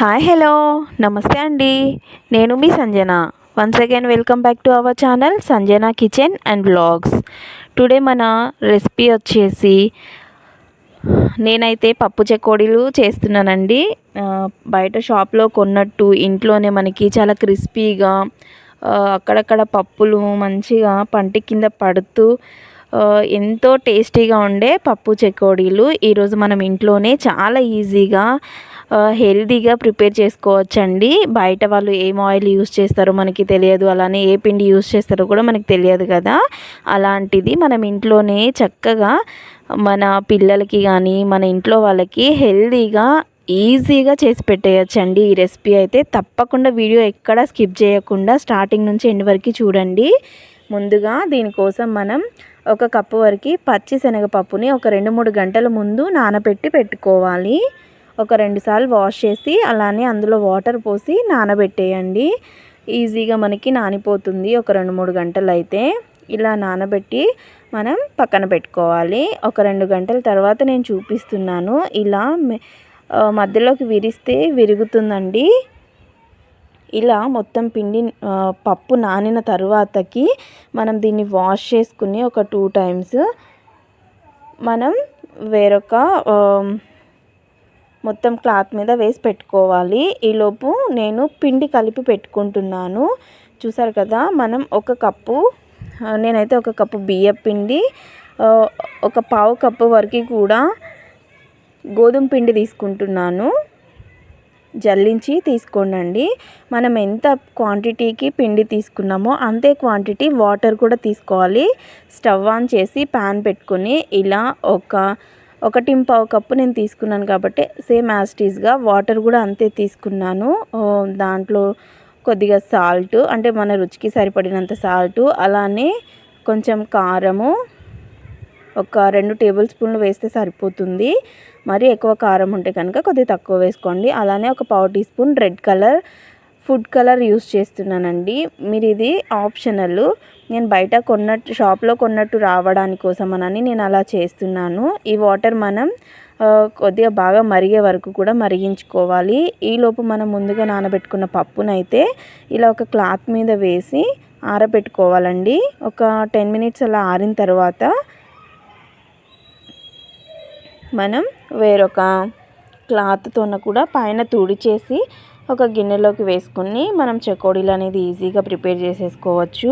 Hi hello నమస్తే అండి. నేను మీ Sanjana. Once again welcome back to our channel Sanjana kitchen and blogs today మన recipe వచ్చేసి నేనైతే పప్పు చెకోడీలు చేస్తున్నానండి. బయట షాప్లో కొన్నట్టు ఇంట్లోనే మనకి చాలా క్రిస్పీగా అక్కడక్కడ పప్పులు మంచిగా పంటి కింద పడుతూ ఎంతో టేస్టీగా ఉండే పప్పు చెకోడీలు ఈరోజు మనం ఇంట్లోనే చాలా ఈజీగా హెల్తీగా ప్రిపేర్ చేసుకోవచ్చండి. బయట వాళ్ళు ఏం ఆయిల్ యూస్ చేస్తారో మనకి తెలియదు. అలానే ఏ పిండి యూస్ చేస్తారో కూడా మనకి తెలియదు కదా. అలాంటిది మనం ఇంట్లోనే చక్కగా మన పిల్లలకి కానీ మన ఇంట్లో వాళ్ళకి హెల్తీగా ఈజీగా చేసి పెట్టేయచ్చండి. ఈ రెసిపీ అయితే తప్పకుండా వీడియో ఎక్కడా స్కిప్ చేయకుండా స్టార్టింగ్ నుంచి ఎండ్ వరకు చూడండి. ముందుగా దీనికోసం మనం ఒక కప్పు వరకు పచ్చి శనగపప్పుని ఒక రెండు మూడు గంటల ముందు నానబెట్టి పెట్టుకోవాలి. ఒక రెండుసార్లు వాష్ చేసి అలానే అందులో వాటర్ పోసి నానబెట్టేయండి. ఈజీగా మనకి నానిపోతుంది ఒక రెండు మూడు గంటలు అయితే. ఇలా నానబెట్టి మనం పక్కన పెట్టుకోవాలి. ఒక రెండు గంటల తర్వాత నేను చూపిస్తున్నాను. ఇలా మధ్యలోకి విరిస్తే విరుగుతుందండి. ఇలా మొత్తం పిండి పప్పు నానిన తర్వాతకి మనం దీన్ని వాష్ చేసుకుని ఒక టూ టైమ్స్ మనం వేరొక మొత్తం క్లాత్ మీద వేసి పెట్టుకోవాలి. ఈలోపు నేను పిండి కలిపి పెట్టుకుంటున్నాను. చూసారు కదా మనం ఒక కప్పు నేనైతే ఒక కప్పు బియ్యం పిండి ఒక పావు కప్పు వరకు కూడా గోధుమ పిండి తీసుకుంటున్నాను. జల్లించి తీసుకోండి మనం ఎంత క్వాంటిటీకి పిండి తీసుకున్నామో అంతే క్వాంటిటీ వాటర్ కూడా తీసుకోవాలి. స్టవ్ ఆన్ చేసి ప్యాన్ పెట్టుకొని ఇలా ఒక ఒకటి పావు కప్పు నేను తీసుకున్నాను కాబట్టి సేమ్ యాస్టీస్గా వాటర్ కూడా అంతే తీసుకున్నాను. దాంట్లో కొద్దిగా సాల్ట్ అంటే మన రుచికి సరిపడినంత సాల్ట్ అలానే కొంచెం కారము ఒక రెండు టేబుల్ స్పూన్లు వేస్తే సరిపోతుంది. మరి ఎక్కువ కారం ఉంటే కనుక కొద్దిగా తక్కువ వేసుకోండి. అలానే ఒక పావు teaspoon red colour food colour use చేస్తున్నానండి. మీరు ఇది ఆప్షనల్. నేను బయట కొన్నట్టు షాప్లో కొన్నట్టు రావడానికి కోసమనని నేను అలా చేస్తున్నాను. ఈ వాటర్ మనం కొద్దిగా బాగా మరిగే వరకు కూడా మరిగించుకోవాలి. ఈలోపు మనం ముందుగా నానబెట్టుకున్న పప్పునైతే ఇలా ఒక క్లాత్ మీద వేసి ఆరబెట్టుకోవాలండి. ఒక టెన్ మినిట్స్ అలా ఆరిన తర్వాత మనం వేరొక క్లాత్తోన కూడా పైన తుడిచేసి ఒక గిన్నెలోకి వేసుకుని మనం చెకోడీలు అనేది ఈజీగా ప్రిపేర్ చేసేసుకోవచ్చు.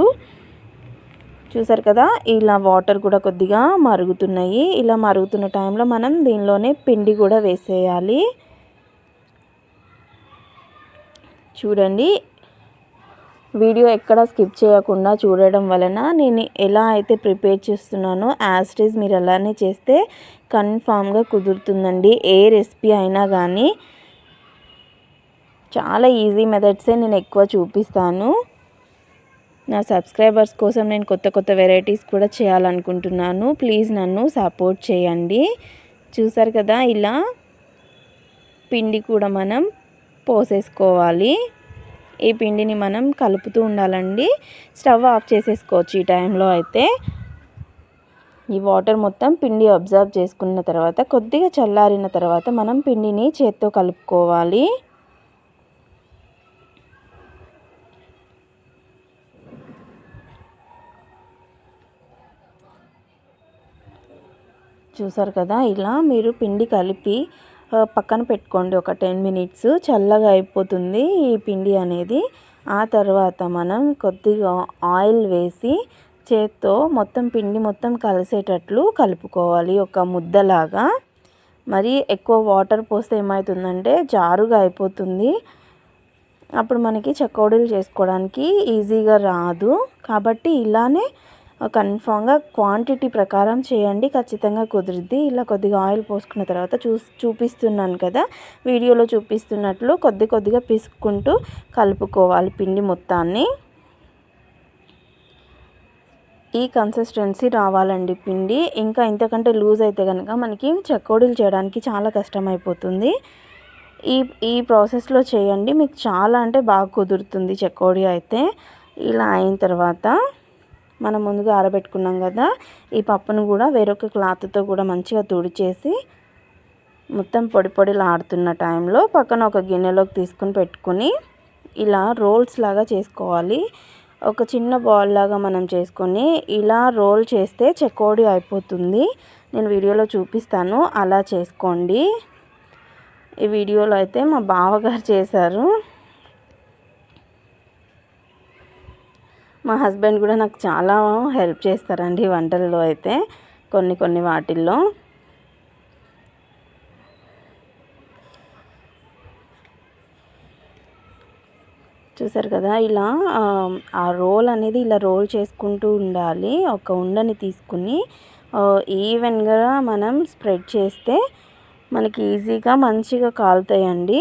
చూసారు కదా ఇలా వాటర్ కూడా కొద్దిగా మరుగుతున్నాయి. ఇలా మరుగుతున్న టైంలో మనం దీనిలోనే పిండి కూడా వేసేయాలి. చూడండి వీడియో ఎక్కడ స్కిప్ చేయకుండా చూడడం వలన నేను ఎలా అయితే ప్రిపేర్ చేస్తున్నానో యాజ్ ఈజ్ మీరు అలానే చేస్తే కన్ఫామ్గా కుదురుతుందండి. ఏ రెసిపీ అయినా కానీ చాలా ఈజీ మెథడ్సే నేను ఎక్కువ చూపిస్తాను. నా సబ్స్క్రైబర్స్ కోసం నేను కొత్త కొత్త వెరైటీస్ కూడా చేయాలనుకుంటున్నాను. ప్లీజ్ నన్ను సపోర్ట్ చేయండి. చూసారు కదా ఇలా పిండి కూడా మనం పోసేసుకోవాలి. ఈ పిండిని మనం కలుపుతూ ఉండాలండి. స్టవ్ ఆఫ్ చేసేసుకోవచ్చు ఈ టైంలో అయితే. ఈ వాటర్ మొత్తం పిండి అబ్జర్వ్ చేసుకున్న తర్వాత కొద్దిగా చల్లారిన తర్వాత మనం పిండిని చేత్తో కలుపుకోవాలి. చూసారు కదా ఇలా మీరు పిండి కలిపి పక్కన పెట్టుకోండి. ఒక టెన్ మినిట్స్ చల్లగా అయిపోతుంది ఈ పిండి అనేది. ఆ తర్వాత మనం కొద్దిగా ఆయిల్ వేసి చేత్తో మొత్తం పిండి మొత్తం కలిసేటట్లు కలుపుకోవాలి. ఒక ముద్దలాగా. మరి ఎక్కువ వాటర్ పోస్తే ఏమవుతుందంటే జారుగా అయిపోతుంది. అప్పుడు మనకి చకోడీలు చేసుకోవడానికి ఈజీగా రాదు. కాబట్టి ఇలానే కన్ఫామ్గా క్వాంటిటీ ప్రకారం చేయండి. ఖచ్చితంగా కుదిరిద్ది. ఇలా కొద్దిగా ఆయిల్ పోసుకున్న తర్వాత చూ చూపిస్తున్నాను కదా. వీడియోలో చూపిస్తున్నట్లు కొద్ది కొద్దిగా పిసుక్కుంటూ కలుపుకోవాలి పిండి మొత్తాన్ని. ఈ కన్సిస్టెన్సీ రావాలండి పిండి. ఇంకా ఇంతకంటే లూజ్ అయితే కనుక మనకి చకోడీలు చేయడానికి చాలా కష్టమైపోతుంది. ఈ ఈ ప్రాసెస్లో చేయండి. మీకు చాలా అంటే బాగా కుదురుతుంది చెక్కోడి అయితే. ఇలా అయిన తర్వాత మనం ముందుగా ఆరబెట్టుకున్నాం కదా ఈ పప్పును కూడా వేరొక క్లాత్తో కూడా మంచిగా తుడిచేసి మొత్తం పొడి పొడిలాడుతున్న టైంలో పక్కన ఒక గిన్నెలోకి తీసుకుని పెట్టుకుని ఇలా రోల్స్ లాగా చేసుకోవాలి. ఒక చిన్న బాల్ లాగా మనం చేసుకొని ఇలా రోల్ చేస్తే చెకోడి అయిపోతుంది. నేను వీడియోలో చూపిస్తాను అలా చేసుకోండి. ఈ వీడియోలో అయితే మా బావగారు చేశారు. మా హస్బెండ్ కూడా నాకు చాలా హెల్ప్ చేస్తారండి వంటల్లో అయితే కొన్ని కొన్ని వాటిల్లో. చూసారు కదా ఇలా ఆ రోల్ అనేది ఇలా రోల్ చేసుకుంటూ ఉండాలి. ఒక ఉండని తీసుకుని ఈవెన్గా మనం స్ప్రెడ్ చేస్తే మనకి ఈజీగా మంచిగా కాలుతాయండి.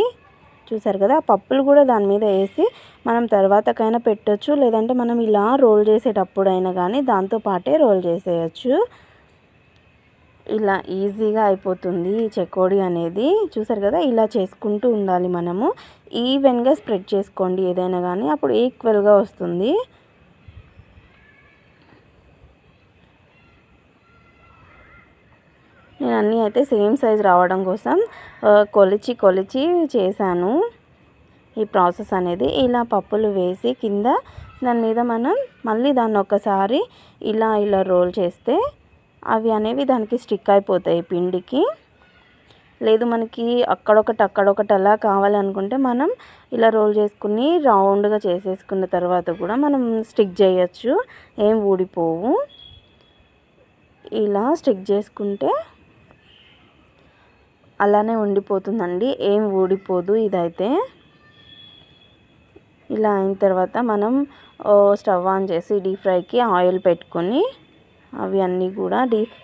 చూసారు కదా పప్పులు కూడా దాని మీద వేసి మనం తర్వాతకైనా పెట్టచ్చు. లేదంటే మనం ఇలా రోల్ చేసేటప్పుడైనా కానీ దాంతో పాటే రోల్ చేసేయచ్చు. ఇలా ఈజీగా అయిపోతుంది ఈ చెకోడి అనేది. చూసారు కదా ఇలా చేసుకుంటూ ఉండాలి మనము. ఈవెన్గా స్ప్రెడ్ చేసుకోండి ఏదైనా కానీ అప్పుడు ఈక్వల్గా వస్తుంది. నేను అన్నీ అయితే సేమ్ సైజ్ రావడం కోసం కొలిచి కొలిచి చేశాను. ఈ ప్రాసెస్ అనేది ఇలా పప్పులు వేసి కింద దాని మీద మనం మళ్ళీ దాన్ని ఒకసారి ఇలా ఇలా రోల్ చేస్తే అవి అనేవి దానికి స్టిక్ అయిపోతాయి పిండికి. లేదు మనకి అక్కడొకటి అక్కడొకటి అలా కావాలనుకుంటే మనం ఇలా రోల్ చేసుకుని రౌండ్గా చేసేసుకున్న తర్వాత కూడా మనం స్టిక్ చేయొచ్చు. ఏం ఊడిపోవు. ఇలా స్టిక్ చేసుకుంటే అలానే ఉండిపోతుందండి. ఏం ఊడిపోదు ఇదైతే. ఇలా అయిన తర్వాత మనం స్టవ్ ఆన్ చేసి డీప్ ఫ్రైకి ఆయిల్ పెట్టుకొని అవి అన్నీ కూడా డీప్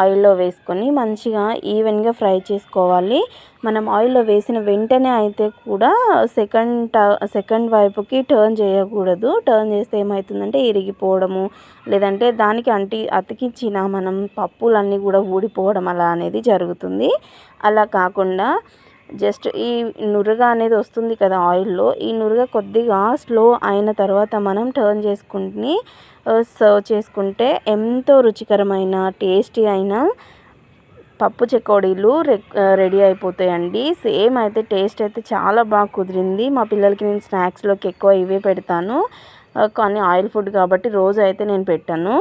ఆయిల్లో వేసుకొని మంచిగా ఈవెన్గా ఫ్రై చేసుకోవాలి. మనం ఆయిల్లో వేసిన వెంటనే అయితే కూడా సెకండ్ ట సెకండ్ వైపుకి టర్న్ చేయకూడదు. టర్న్ చేస్తే ఏమవుతుందంటే ఇరిగిపోవడము లేదంటే దానికి అంటి అతికించిన మనం పప్పులన్నీ కూడా ఊడిపోవడం అలా అనేది జరుగుతుంది. అలా కాకుండా జస్ట్ ఈ నురగ అనేది వస్తుంది కదా ఆయిల్లో. ఈ నురగ కొద్దిగా స్లో అయిన తర్వాత మనం టర్న్ చేసుకుని సర్వ్ చేసుకుంటే ఎంతో రుచికరమైన టేస్టీ అయిన పప్పు చెకోడీలు రెడీ అయిపోతాయండి. సేమ్ అయితే టేస్ట్ అయితే చాలా బాగా కుదిరింది. మా పిల్లలకి నేను స్నాక్స్లోకి ఎక్కువ ఇవే పెడతాను. కానీ ఆయిల్ ఫుడ్ కాబట్టి రోజు అయితే నేను పెట్టాను.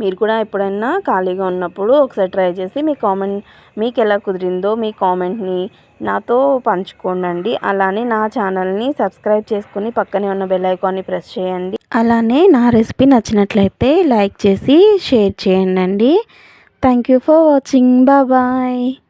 మీరు కూడా ఎప్పుడైనా ఖాళీగా ఉన్నప్పుడు ఒకసారి ట్రై చేసి మీ కామెంట్ మీకు ఎలా కుదిరిందో మీ కామెంట్ని నాతో పంచుకోండి అలానే నా ఛానల్ని సబ్స్క్రైబ్ చేసుకుని పక్కనే ఉన్న బెల్ ఐకాన్ని ప్రెస్ చేయండి. అలానే నా రెసిపీ నచ్చినట్లయితే లైక్ చేసి షేర్ చేయండి thank you for watching. Bye.